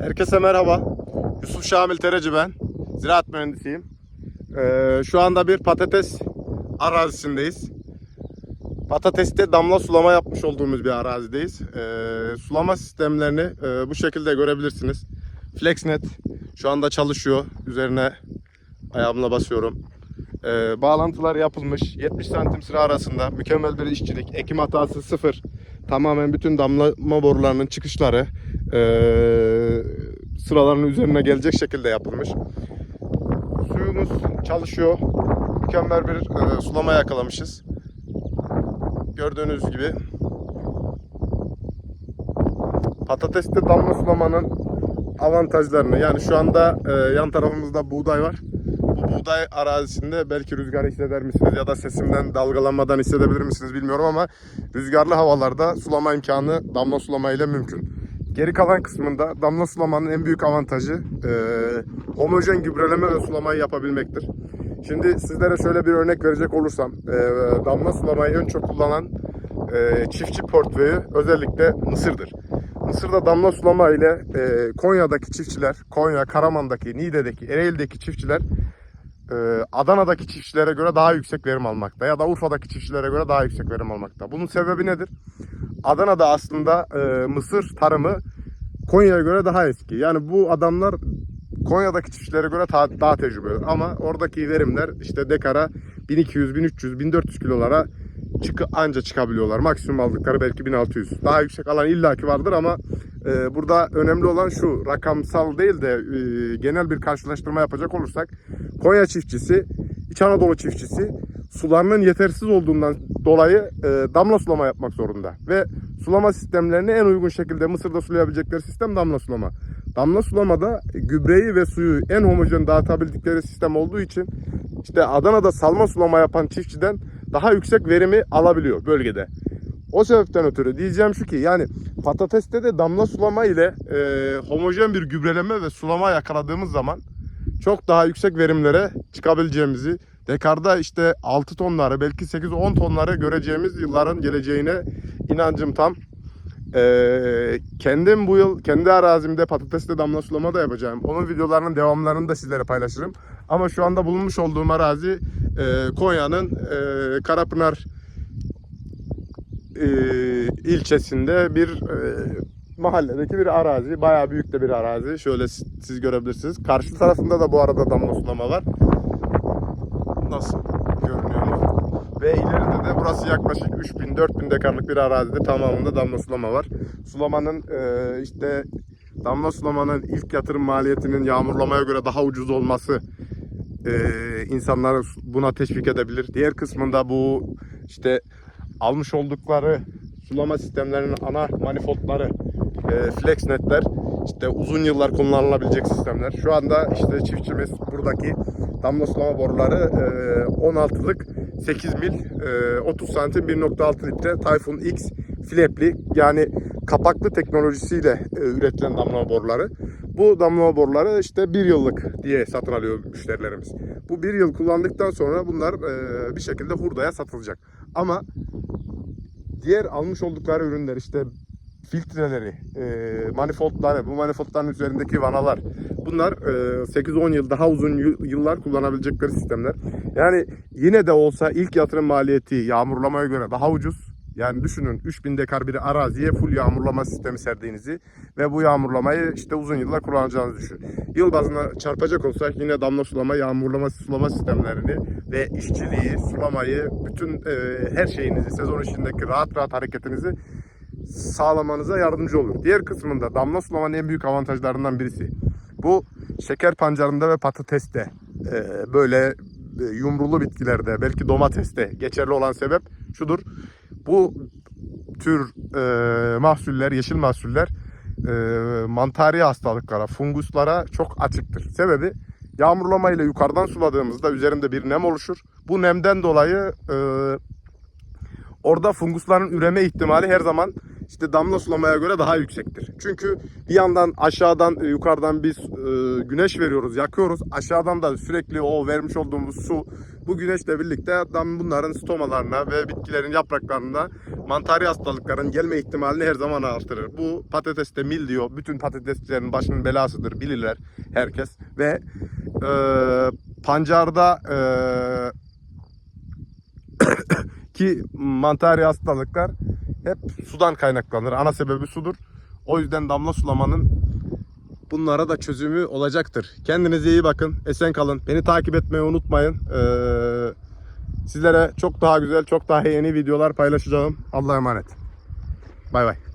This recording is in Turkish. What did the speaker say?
Herkese merhaba. Yusuf Şamil Tereci ben. Ziraat mühendisiyim. Ee, şu anda bir patates arazisindeyiz. Patateste damla sulama yapmış olduğumuz bir arazideyiz. Ee, sulama sistemlerini e, bu şekilde görebilirsiniz. FlexNet şu anda çalışıyor. Üzerine ayağımla basıyorum. Ee, bağlantılar yapılmış. 70 santim sıra arasında mükemmel bir işçilik. Ekim hatası sıfır. Tamamen bütün damlama borularının çıkışları ee, sıraların üzerine gelecek şekilde yapılmış. Suyumuz çalışıyor. Mükemmel bir e, sulama yakalamışız. Gördüğünüz gibi patateste damla sulamanın avantajlarını yani şu anda e, yan tarafımızda buğday var. Bu buğday arazisinde belki rüzgar hisseder misiniz ya da sesimden dalgalanmadan hissedebilir misiniz bilmiyorum ama rüzgarlı havalarda sulama imkanı damla sulama ile mümkün. Geri kalan kısmında damla sulamanın en büyük avantajı e, homojen gübreleme ve sulamayı yapabilmektir. Şimdi sizlere şöyle bir örnek verecek olursam e, damla sulamayı en çok kullanan e, çiftçi portföyü özellikle Mısır'dır. Mısır'da damla sulama ile e, Konya'daki çiftçiler, Konya, Karaman'daki, Niğde'deki, Ereğli'deki çiftçiler Adana'daki çiftçilere göre daha yüksek verim almakta ya da Urfa'daki çiftçilere göre daha yüksek verim almakta. Bunun sebebi nedir? Adana'da aslında e, mısır tarımı Konya'ya göre daha eski. Yani bu adamlar Konya'daki çiftçilere göre ta- daha tecrübeli ama oradaki verimler işte dekara 1200, 1300, 1400 kilolara çıkı anca çıkabiliyorlar. Maksimum aldıkları belki 1600. Daha yüksek alan illaki vardır ama e, burada önemli olan şu rakamsal değil de e, genel bir karşılaştırma yapacak olursak Konya çiftçisi, İç Anadolu çiftçisi sularının yetersiz olduğundan dolayı e, damla sulama yapmak zorunda. Ve sulama sistemlerini en uygun şekilde Mısır'da sulayabilecekleri sistem damla sulama. Damla sulamada gübreyi ve suyu en homojen dağıtabildikleri sistem olduğu için işte Adana'da salma sulama yapan çiftçiden daha yüksek verimi alabiliyor bölgede. O sebepten ötürü diyeceğim şu ki yani patateste de damla sulama ile e, homojen bir gübreleme ve sulama yakaladığımız zaman çok daha yüksek verimlere çıkabileceğimizi, dekarda işte 6 tonları belki 8-10 tonları göreceğimiz yılların geleceğine inancım tam. Ee, kendim bu yıl kendi arazimde patatesle damla sulama da yapacağım. Onun videolarının devamlarını da sizlere paylaşırım. Ama şu anda bulunmuş olduğum arazi e, Konya'nın e, Karapınar e, ilçesinde bir e, mahalledeki bir arazi. Bayağı büyük de bir arazi. Şöyle siz, görebilirsiniz. Karşı tarafında da bu arada damla sulama var. Nasıl görünüyor mu? Ve ileride de burası yaklaşık 3000-4000 dekarlık bir arazide tamamında damla sulama var. Sulamanın e, işte damla sulamanın ilk yatırım maliyetinin yağmurlamaya göre daha ucuz olması e, insanları buna teşvik edebilir. Diğer kısmında bu işte almış oldukları sulama sistemlerinin ana manifoldları e, FlexNet'ler işte uzun yıllar kullanılabilecek sistemler. Şu anda işte çiftçimiz buradaki damla sulama boruları e, 16'lık 8 mil e, 30 santim 1.6 litre Typhoon X flapli yani kapaklı teknolojisiyle e, üretilen damlama boruları. Bu damlama boruları işte bir yıllık diye satın alıyor müşterilerimiz. Bu bir yıl kullandıktan sonra bunlar e, bir şekilde hurdaya satılacak. Ama diğer almış oldukları ürünler işte filtreleri, e, manifoldları, bu manifoldların üzerindeki vanalar bunlar e, 8-10 yıl daha uzun yıl- yıllar kullanabilecekleri sistemler. Yani yine de olsa ilk yatırım maliyeti yağmurlamaya göre daha ucuz. Yani düşünün 3000 dekar bir araziye full yağmurlama sistemi serdiğinizi ve bu yağmurlamayı işte uzun yıllar kullanacağınızı düşünün. Yıl bazına çarpacak olsak yine damla sulama, yağmurlama, sulama sistemlerini ve işçiliği, sulamayı, bütün e, her şeyinizi, sezon içindeki rahat rahat hareketinizi sağlamanıza yardımcı olur. Diğer kısmında damla sulamanın en büyük avantajlarından birisi. Bu şeker pancarında ve patateste e, böyle e, yumrulu bitkilerde belki domateste geçerli olan sebep şudur. Bu tür e, mahsuller, yeşil mahsuller e, mantari hastalıklara, funguslara çok açıktır. Sebebi yağmurlama ile yukarıdan suladığımızda üzerinde bir nem oluşur. Bu nemden dolayı e, orada fungusların üreme ihtimali her zaman işte damla sulamaya göre daha yüksektir. Çünkü bir yandan aşağıdan e, yukarıdan biz e, güneş veriyoruz, yakıyoruz. Aşağıdan da sürekli o vermiş olduğumuz su Bu güneşle birlikte bunların stomalarına ve bitkilerin yapraklarında mantari hastalıkların gelme ihtimalini her zaman artırır. Bu patateste mil diyor. Bütün patateslerin başının belasıdır bilirler herkes. Ve e, pancarda e, ki mantari hastalıklar hep sudan kaynaklanır. Ana sebebi sudur. O yüzden damla sulamanın bunlara da çözümü olacaktır. Kendinize iyi bakın. Esen kalın. Beni takip etmeyi unutmayın. Ee, sizlere çok daha güzel, çok daha yeni videolar paylaşacağım. Allah'a emanet. Bay bay.